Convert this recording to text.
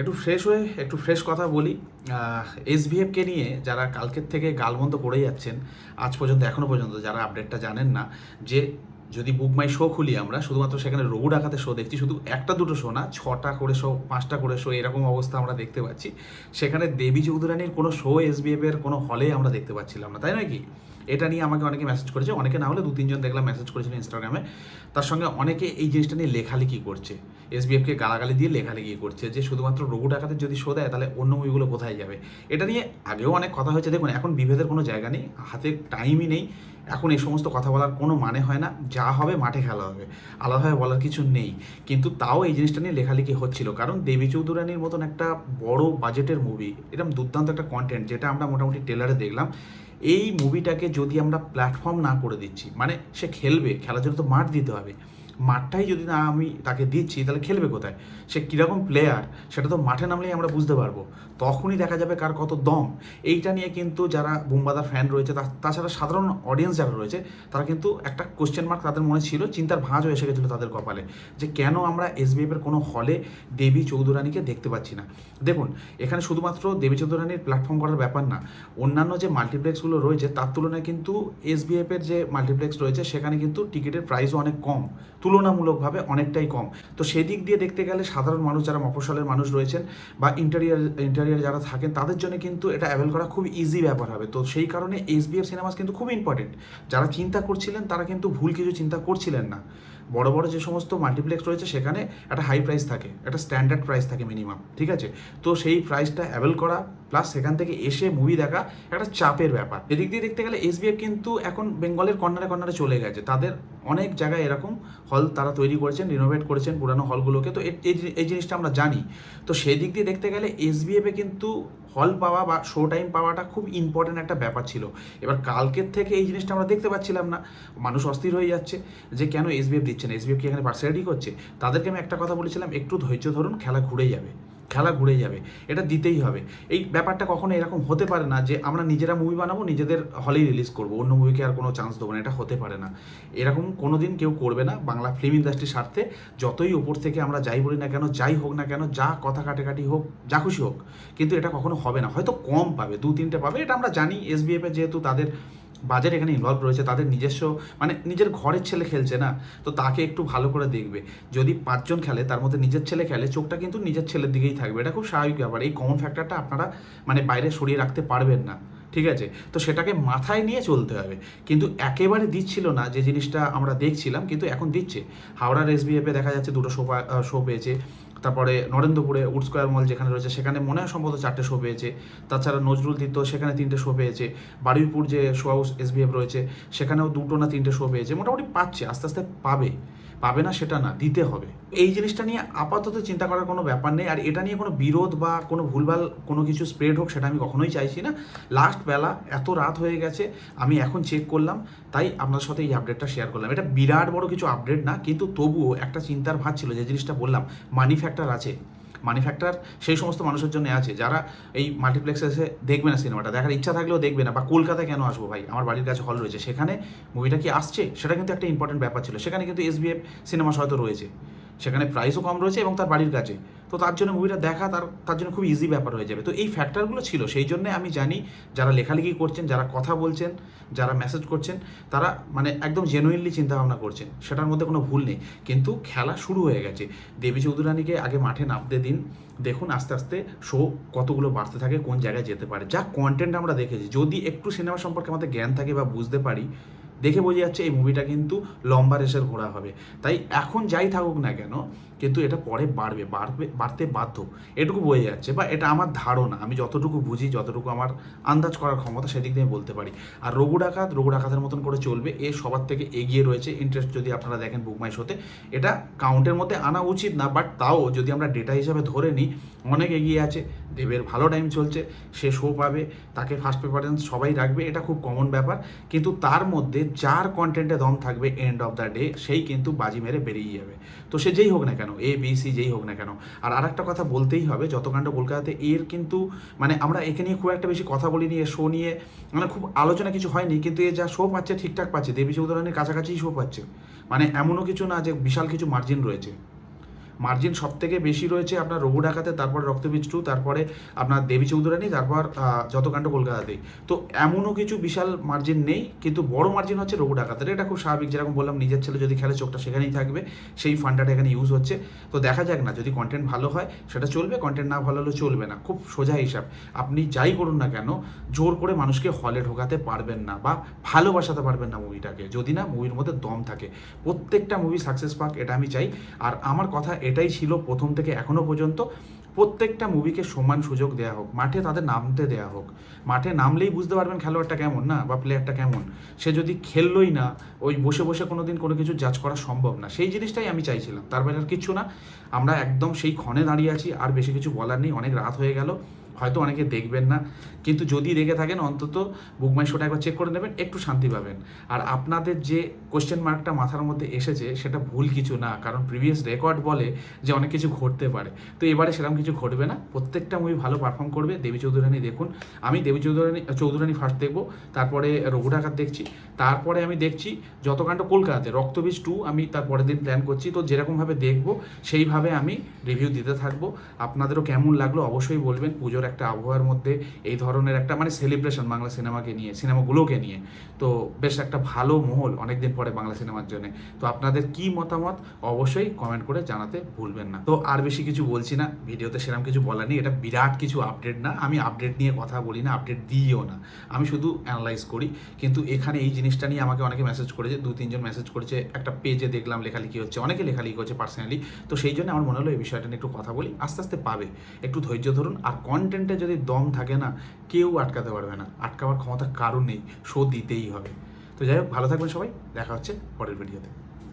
একটু ফ্রেশ হয়ে, একটু ফ্রেশ কথা বলি। এসভিএফকে নিয়ে যারা কালকের থেকে গালবন্ধ করে যাচ্ছেন, আজ পর্যন্ত এখনও পর্যন্ত, যারা আপডেটটা জানেন না, যে যদি বুক মাই শো খুলি আমরা, শুধুমাত্র সেখানে রঘু ডাকাতে শো দেখছি, শুধু একটা দুটো শো না, ছটা করে শো পাঁচটা করে শো এরকম অবস্থা আমরা দেখতে পাচ্ছি। সেখানে দেবী চৌধুরানীর কোনো শো এসবিএফ এর কোনো হলে আমরা দেখতে পাচ্ছিলাম না, তাই নয় কি? এটা নিয়ে আমাকে অনেকে মেসেজ করেছে, অনেকে না হলে দু তিনজন দেখলাম মেসেজ করেছিল ইনস্টাগ্রামে তার সঙ্গে অনেকে এই জিনিসটা নিয়ে লেখালেখি করছে। এসবিএফকে গালাগালি দিয়ে লেখালেখি করছে যে শুধুমাত্র রঘু ডাকাতের যদি শো দেয়, তাহলে অন্য মুভিগুলো কোথায় যাবে? এটা নিয়ে আগেও অনেক কথা হয়েছে। দেখুন, এখন বিভেদের কোনো জায়গা নেই, হাতে টাইমই নেই। এখন এই সমস্ত কথা বলার কোনো মানে হয় না। যা হবে মাঠে খেলা হবে। আলাদাভাবে বলার কিছু নেই। কিন্তু তাও এই জিনিসটা নিয়ে লেখালেখি হচ্ছিল। কারণ দেবী চৌধুরানীর মতন একটা বড় বাজেটের মুভি এরকম দুর্দান্ত একটা কন্টেন্ট যেটা আমরা মোটামুটি টেলারে দেখলাম, এই মুভিটাকে যদি আমরা প্ল্যাটফর্ম না করে দিচ্ছি মানে সে খেলবে, খেলার জন্য তো মাঠ দিতে হবে। মাঠটাই যদি না আমি তাকে দিচ্ছি, তাহলে খেলবে কোথায়? সে কীরকম প্লেয়ার সেটা তো মাঠে নামলেই আমরা বুঝতে পারব। তখনই দেখা যাবে কার কত দম। এইটা নিয়ে কিন্তু যারা বুম্বাদার ফ্যান রয়েছে তাছাড়া সাধারণ অডিয়েন্স যারা রয়েছে, তারা কিন্তু একটা কোশ্চেন মার্ক তাদের মনে ছিল, চিন্তার ভাঁজও এসে গেছিল তাদের কপালে। যে কেন আমরা এসবিএফ এর কোনো হলে দেবী চৌধুরানীকে দেখতে পাচ্ছি না? দেখুন, এখানে শুধুমাত্র দেবী চৌধুরানীর প্ল্যাটফর্ম করার ব্যাপার না, অন্যান্য যে মাল্টিপ্লেক্সগুলো রয়েছে, তার তুলনায় কিন্তু এসবিএফ এর যে মাল্টিপ্লেক্স রয়েছে, সেখানে কিন্তু টিকিটের প্রাইসও অনেক কম। তুলনামূলকভাবে অনেকটাই কম। তো সেদিক দিয়ে দেখতে গেলে সাধারণ মানুষ যারা মফস্বলের মানুষ রয়েছেন বা ইন্টারিয়ার ইন্টারিয়ার যারা থাকেন, তাদের জন্য কিন্তু এটা অ্যাভেল করা খুব ইজি ব্যাপার হবে। তো সেই কারণে এসবিএফ সিনেমাস কিন্তু খুব ইম্পর্টেন্ট যারা চিন্তা করছিলেন, তারা কিন্তু ভুল কিছু চিন্তা করছিলেন না। বড় বড় যে সমস্ত মাল্টিপ্লেক্স রয়েছে, সেখানে একটা হাই প্রাইস থাকে, একটা স্ট্যান্ডার্ড প্রাইস থাকে মিনিমাম ঠিক আছে? তো সেই প্রাইসটা অ্যাভেল করা প্লাস সেখান থেকে এসে মুভি দেখা, একটা চাপের ব্যাপার। এদিক দিয়ে দেখতে গেলে এসবিএফ কিন্তু এখন বেঙ্গলের কর্নারে কর্নারে চলে গেছে। তাদের অনেক জায়গায় এরকম হল তারা তৈরি করেছেন রিনোভেট করেছেন পুরানো হলগুলোকে তো এই জিনিসটা আমরা জানি। তো সেই দিক দিয়ে দেখতে গেলে এসবিএফে কিন্তু হল পাওয়া বা শো টাইম পাওয়াটা খুব ইম্পর্ট্যান্ট একটা ব্যাপার ছিল। এবার কালকের থেকে এই জিনিসটা আমরা দেখতে পাচ্ছিলাম না। মানুষ অস্থির হয়ে যাচ্ছে যে কেন এস এসবিএফ দিচ্ছে না? এসবিএফ কি এখানে পার্সিয়ালিটি করছে? তাদেরকে আমি একটা কথা বলেছিলাম, একটু ধৈর্য ধরুন, খেলা ঘুরে যাবে। খেলা ঘুরে যাবে, এটা দিতেই হবে। এই ব্যাপারটা কখনো এরকম হতে পারে না যে আমরা নিজেরা মুভি বানাবো, নিজেদের হলেই রিলিজ করব। অন্য মুভিকে আর কোনো চান্স দেবো না, এটা হতে পারে না। এরকম কোনো দিন কেউ করবে না, বাংলা ফিল্ম ইন্ডাস্ট্রির স্বার্থে যতই ওপর থেকে আমরা যাই বলি না কেন, যাই হোক না কেন, যা কথা কাটাকাটি হোক, যা খুশি হোক, কিন্তু এটা কখনো হবে না। হয়তো কম পাবে দু তিনটে পাবে, এটা আমরা জানি এসবিএফ যেহেতু তাদের বাজেট এখানে ইনভলভ রয়েছে, তাদের নিজস্ব মানে নিজের ঘরের ছেলে খেলছে না, তো তাকে একটু ভালো করে দেখবে। যদি পাঁচজন খেলে, তার মধ্যে নিজের ছেলে খেলে, চোখটা কিন্তু নিজের ছেলের দিকেই থাকবে। এটা খুব স্বাভাবিক ব্যাপার। এই কমন ফ্যাক্টরটা আপনারা মানে বাইরে সরিয়ে রাখতে পারবেন না, ঠিক আছে? তো সেটাকে মাথায় নিয়ে চলতে হবে। কিন্তু একেবারে দিচ্ছিল না, যে জিনিসটা আমরা দেখছিলাম, কিন্তু এখন দিচ্ছে। হাওড়ার এসবিএফে দেখা যাচ্ছে দুটো শো শো পেয়েছে। তারপরে নরেন্দ্রপুরে উড স্কোয়ার মল যেখানে রয়েছে, সেখানে মনে হয় সম্ভবত চারটে শো পেয়েছে। তাছাড়া নজরুল তীর্থ, সেখানে তিনটে শো পেয়েছে। বারুইপুর যে শো হাউস এসবিএফ রয়েছে, সেখানেও দুটো না তিনটে শো পেয়েছে। মোটামুটি পাচ্ছে, আস্তে আস্তে পাবে। পাবে না, সেটা না, দিতে হবে। এই জিনিসটা নিয়ে আপাতত চিন্তা করার কোনো ব্যাপার নেই। আর এটা নিয়ে কোনো বিরোধ বা কোনো ভুলভাল কোনো কিছু স্প্রেড হোক, সেটা আমি কখনোই চাইছি না। লাস্ট বেলা এত রাত হয়ে গেছে, আমি এখন চেক করলাম, তাই আপনার সাথে এই আপডেটটা শেয়ার করলাম। এটা বিরাট বড় কিছু আপডেট না, কিন্তু তবুও একটা চিন্তার ভাত ছিল, যে জিনিসটা বললাম মানি ফ্যাক্টর আছে। মানি ফ্যাক্টর সেই সমস্ত মানুষের জন্য আছে। যারা এই মাল্টিপ্লেক্সে এসে দেখবে না সিনেমাটা, দেখার ইচ্ছা থাকলেও দেখবে না, বা কলকাতায় কেন আসব ভাই? আমার বাড়ির কাছে হল রয়েছে, সেখানে মুভিটা কি আসছে? সেটা কিন্তু একটা ইম্পর্টেন্ট ব্যাপার ছিল। সেখানে কিন্তু এসবিএফ সিনেমা হয়তো রয়েছে। সেখানে প্রাইসও কম রয়েছে এবং তার বাড়ির কাছে তো তার জন্য মুভিটা দেখা, তার তার জন্য খুব ইজি ব্যাপার হয়ে যাবে। তো এই ফ্যাক্টরগুলো ছিল, সেই জন্য আমি জানি যারা লেখালেখি করছেন, যারা কথা বলছেন, যারা মেসেজ করছেন, তারা মানে একদম জেনুইনলি চিন্তাভাবনা করছেন। সেটার মধ্যে কোনো ভুল নেই। কিন্তু খেলা শুরু হয়ে গেছে। দেবী চৌধুরানীকে আগে মাঠে নামতে দিন। দেখুন আস্তে আস্তে শো কতগুলো বাড়তে থাকে, কোন জায়গায় যেতে পারে। যা কন্টেন্ট আমরা দেখেছি। যদি একটু সিনেমা সম্পর্কে আমাদের জ্ঞান থাকে বা বুঝতে পারি দেখে বোঝা যাচ্ছে এই মুভিটা কিন্তু লম্বা রেসের ঘোড়া হবে। তাই এখন যাই থাকুক না কেন কিন্তু এটা পরে বাড়বে বাড়বে, বাড়তে বাধ্য। এটুকু বোঝা যাচ্ছে বা এটা আমার ধারণা, আমি যতটুকু বুঝি, যতটুকু আমার আন্দাজ করার ক্ষমতা সেদিক দিয়ে বলতে পারি। আর রঘু ডাকাত, রঘু ডাকাতের মতন করে চলবে, এ সবার থেকে এগিয়ে রয়েছে। ইন্টারেস্ট যদি আপনারা দেখেন বুকমাই শোতে এটা কাউন্টের মধ্যে আনা উচিত না বাট তাও যদি আমরা ডেটা হিসাবে ধরে নিই, অনেক এগিয়ে আছে, দেবের ভালো টাইম চলছে, সে শো পাবে, তাকে ফার্স্ট প্রেফারেন্স সবাই রাখবে, এটা খুব কমন ব্যাপার। কিন্তু তার মধ্যে যার কন্টেন্টে দম থাকবে এন্ড অফ দ্য ডে সেই কিন্তু বাজি মেরে বেরিয়ে যাবে। তো সে যেই হোক না কেন এ বি সি যেই হোক না কেন। আর আরেকটা কথা বলতেই হবে যত কাণ্ড কলকাতাতে এর কিন্তু মানে আমরা একে নিয়ে খুব একটা বেশি কথা বলিনি, এ শো নিয়ে মানে খুব আলোচনা কিছু হয়নি, কিন্তু এ যা শো পাচ্ছে, ঠিকঠাক পাচ্ছে, দেবী চৌধুরানীর কাছাকাছি শো পাচ্ছে। মানে এমনও কিছু না যে বিশাল কিছু মার্জিন রয়েছে। মার্জিন সব থেকে বেশি রয়েছে আপনার রঘু ডাকাতে তারপরে রক্তবীজ টু তারপরে আপনার দেবী চৌধুরানী তারপর আহ, যত কাণ্ড কলকাতাতেই। তো এমনও কিছু বিশাল মার্জিন নেই কিন্তু বড় মার্জিন হচ্ছে রঘু ডাকাতের এটা খুব স্বাভাবিক যেরকম বললাম নিজের ছেলে যদি খেলে চোখটা সেখানেই থাকবে সেই ফান্ডাটা এখানে ইউজ হচ্ছে। তো দেখা যাক না যদি কন্টেন্ট ভালো হয় সেটা চলবে কন্টেন্ট না ভালো হলে চলবে না। খুব সোজা হিসাব আপনি যাই করুন না কেন জোর করে মানুষকে হলে ঢোকাতে পারবেন না বা ভালোবাসাতে পারবেন না মুভিটাকে যদি না মুভির মধ্যে দম থাকে। প্রত্যেকটা মুভি সাকসেস পাক এটা আমি চাই। আর আমার কথা এটাই ছিল প্রথম থেকে এখনও পর্যন্ত প্রত্যেকটা মুভিকে সমান সুযোগ দেওয়া হোক, মাঠে তাদের নামতে দেওয়া হোক। মাঠে নামলেই বুঝতে পারবেন খেলোয়াড়টা কেমন, না? বা প্লেয়ারটা কেমন। সে যদি খেললোই না, ওই বসে বসে কোনো দিন কোনো কিছু জাজ করা সম্ভব না। সেই জিনিসটাই আমি চাইছিলাম। তার বাইরে আর কিচ্ছু না। আমরা একদম সেই ক্ষণে দাঁড়িয়ে আছি, আর বেশি কিছু বলার নেই। অনেক রাত হয়ে গেল। হয়তো অনেকে দেখবেন না, কিন্তু যদি দেখে থাকেন, অন্তত বুকমাই শোটা একবার চেক করে নেবেন, একটু শান্তি পাবেন। আর আপনাদের যে কোশ্চেন মার্কটা মাথার মধ্যে এসেছে, সেটা ভুল কিছু না, কারণ প্রিভিয়াস রেকর্ড বলে যে অনেক কিছু ঘটতে পারে। তো এবারে সেরকম কিছু ঘটবে না। প্রত্যেকটা মুভি ভালো পারফর্ম করবে। দেবী চৌধুরানী দেখুন। আমি দেবী চৌধুরানী চৌধুরানী ফার্স্ট দেখব, তারপরে রঘু ঢাকার দেখছি, তারপরে আমি দেখছি যতকাণ্ড কলকাতাতে, রক্তবীজ টু আমি তার পরের দিন প্ল্যান করছি। তো যেরকমভাবে দেখব, সেইভাবে আমি রিভিউ দিতে থাকব। আপনাদেরও কেমন লাগল অবশ্যই বলবেন। পুজোর একটা আবহাওয়ার মধ্যে এই ধরনের একটা মানে সেলিব্রেশন বাংলা সিনেমাকে নিয়ে সিনেমাগুলোকে নিয়ে। তো বেশ একটা ভালো মহল অনেকদিন পরে বাংলা সিনেমার জন্য। তো আপনাদের কি মতামত অবশ্যই কমেন্ট করে জানাতে ভুলবেন না। তো আর বেশি কিছু বলছি না, ভিডিওতে সেরকম কিছু বলার নেই, এটা বিরাট কিছু আপডেট না। আমি আপডেট নিয়ে কথা বলি না আপডেট দিইও না। আমি শুধু অ্যানালাইজ করি। কিন্তু এখানে এই জিনিসটা নিয়ে আমাকে অনেকে মেসেজ করেছে, দু, তিনজন মেসেজ করেছে, একটা পেজে দেখলাম লেখালেখি হচ্ছে, অনেকে লেখালেখি করছে পার্সোনালি তো সেই জন্য আমার মনে হলো এই বিষয়টা নিয়ে একটু কথা বলি, আস্তে আস্তে পাবে। একটু ধৈর্য ধরুন। আর কন্টেন্টে যদি দম থাকে না, কেউ আটকাতে পারবে না। আটকাবার ক্ষমতা কারণ নেই, শো দিতেই হবে। তো যাই হোক, ভালো থাকবেন সবাই, দেখা হচ্ছে পরের ভিডিওতে